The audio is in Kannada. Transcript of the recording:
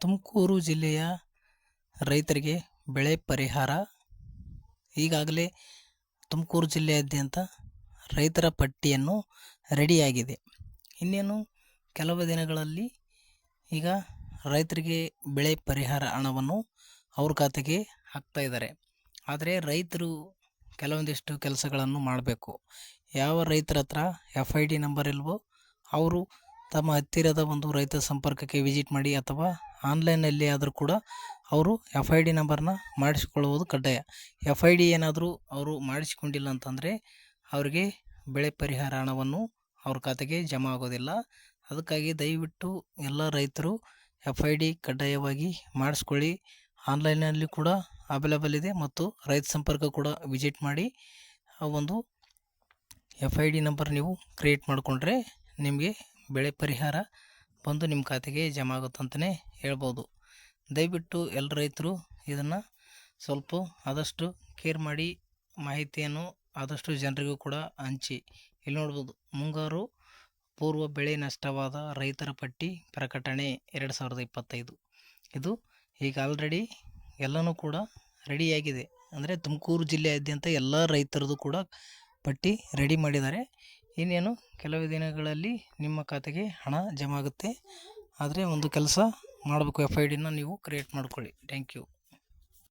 ತುಮಕೂರು ಜಿಲ್ಲೆಯ ರೈತರಿಗೆ ಬೆಳೆ ಪರಿಹಾರ. ಈಗಾಗಲೇ ತುಮಕೂರು ಜಿಲ್ಲೆಯಾದ್ಯಂತ ರೈತರ ಪಟ್ಟಿಯನ್ನು ರೆಡಿಯಾಗಿದೆ. ಇನ್ನೇನು ಕೆಲವು ದಿನಗಳಲ್ಲಿ ಈಗ ರೈತರಿಗೆ ಬೆಳೆ ಪರಿಹಾರ ಹಣವನ್ನು ಅವ್ರ ಖಾತೆಗೆ ಹಾಕ್ತಾ ಇದ್ದಾರೆ. ಆದರೆ ರೈತರು ಕೆಲವೊಂದಿಷ್ಟು ಕೆಲಸಗಳನ್ನು ಮಾಡಬೇಕು. ಯಾವ ರೈತರ ಹತ್ರ ಎಫ್ ಐ ಡಿ ನಂಬರ್ ಇಲ್ವೋ, ಅವರು ತಮ್ಮ ಹತ್ತಿರದ ಒಂದು ರೈತ ಸಂಪರ್ಕಕ್ಕೆ ವಿಸಿಟ್ ಮಾಡಿ ಅಥವಾ ಆನ್ಲೈನಲ್ಲಿ ಆದರೂ ಕೂಡ ಅವರು ಎಫ್ ಐ ಡಿ ನಂಬರ್ನ ಮಾಡಿಸಿಕೊಳ್ಳುವುದು ಕಡ್ಡಾಯ. ಎಫ್ ಐ ಡಿ ಏನಾದರೂ ಅವರು ಮಾಡಿಸಿಕೊಂಡಿಲ್ಲ ಅಂತಂದರೆ ಅವರಿಗೆ ಬೆಳೆ ಪರಿಹಾರ ಹಣವನ್ನು ಅವ್ರ ಖಾತೆಗೆ ಜಮಾ ಆಗೋದಿಲ್ಲ. ಅದಕ್ಕಾಗಿ ದಯವಿಟ್ಟು ಎಲ್ಲ ರೈತರು ಎಫ್ ಐ ಡಿ ಕಡ್ಡಾಯವಾಗಿ ಮಾಡಿಸ್ಕೊಳ್ಳಿ. ಆನ್ಲೈನಲ್ಲಿ ಕೂಡ ಅವೈಲೇಬಲ್ ಇದೆ ಮತ್ತು ರೈತ ಸಂಪರ್ಕ ಕೂಡ ವಿಸಿಟ್ ಮಾಡಿ ಆ ಒಂದು ಎಫ್ ಐ ಡಿ ನಂಬರ್ ನೀವು ಕ್ರಿಯೇಟ್ ಮಾಡಿಕೊಂಡ್ರೆ ನಿಮಗೆ ಬೆಳೆ ಪರಿಹಾರ ಬಂದು ನಿಮ್ಮ ಖಾತೆಗೆ ಜಮಾ ಆಗುತ್ತಂತಲೇ ಹೇಳ್ಬೋದು. ದಯವಿಟ್ಟು ಎಲ್ಲ ರೈತರು ಇದನ್ನು ಸ್ವಲ್ಪ ಆದಷ್ಟು ಕೇರ್ ಮಾಡಿ, ಮಾಹಿತಿಯನ್ನು ಆದಷ್ಟು ಜನರಿಗೂ ಕೂಡ ಹಂಚಿ. ಇಲ್ಲಿ ನೋಡ್ಬೋದು, ಮುಂಗಾರು ಪೂರ್ವ ಬೆಳೆ ನಷ್ಟವಾದ ರೈತರ ಪಟ್ಟಿ ಪ್ರಕಟಣೆ ಎರಡು ಸಾವಿರದ ಇಪ್ಪತ್ತೈದು. ಇದು ಈಗ ಆಲ್ರೆಡಿ ಎಲ್ಲನೂ ಕೂಡ ರೆಡಿಯಾಗಿದೆ ಅಂದರೆ ತುಮಕೂರು ಜಿಲ್ಲೆಯಾದ್ಯಂತ ಎಲ್ಲ ರೈತರದ್ದು ಕೂಡ ಪಟ್ಟಿ ರೆಡಿ ಮಾಡಿದ್ದಾರೆ. ಇನ್ನೇನು ಕೆಲವು ದಿನಗಳಲ್ಲಿ ನಿಮ್ಮ ಖಾತೆಗೆ ಹಣ ಜಮಾ ಆಗುತ್ತೆ ಆದರೆ ಒಂದು ಕೆಲಸ ಮಾಡಬೇಕು ಎಫ್ ಐ ಡಿನ ನೀವು ಕ್ರಿಯೇಟ್ ಮಾಡ್ಕೊಳ್ಳಿ. Thank you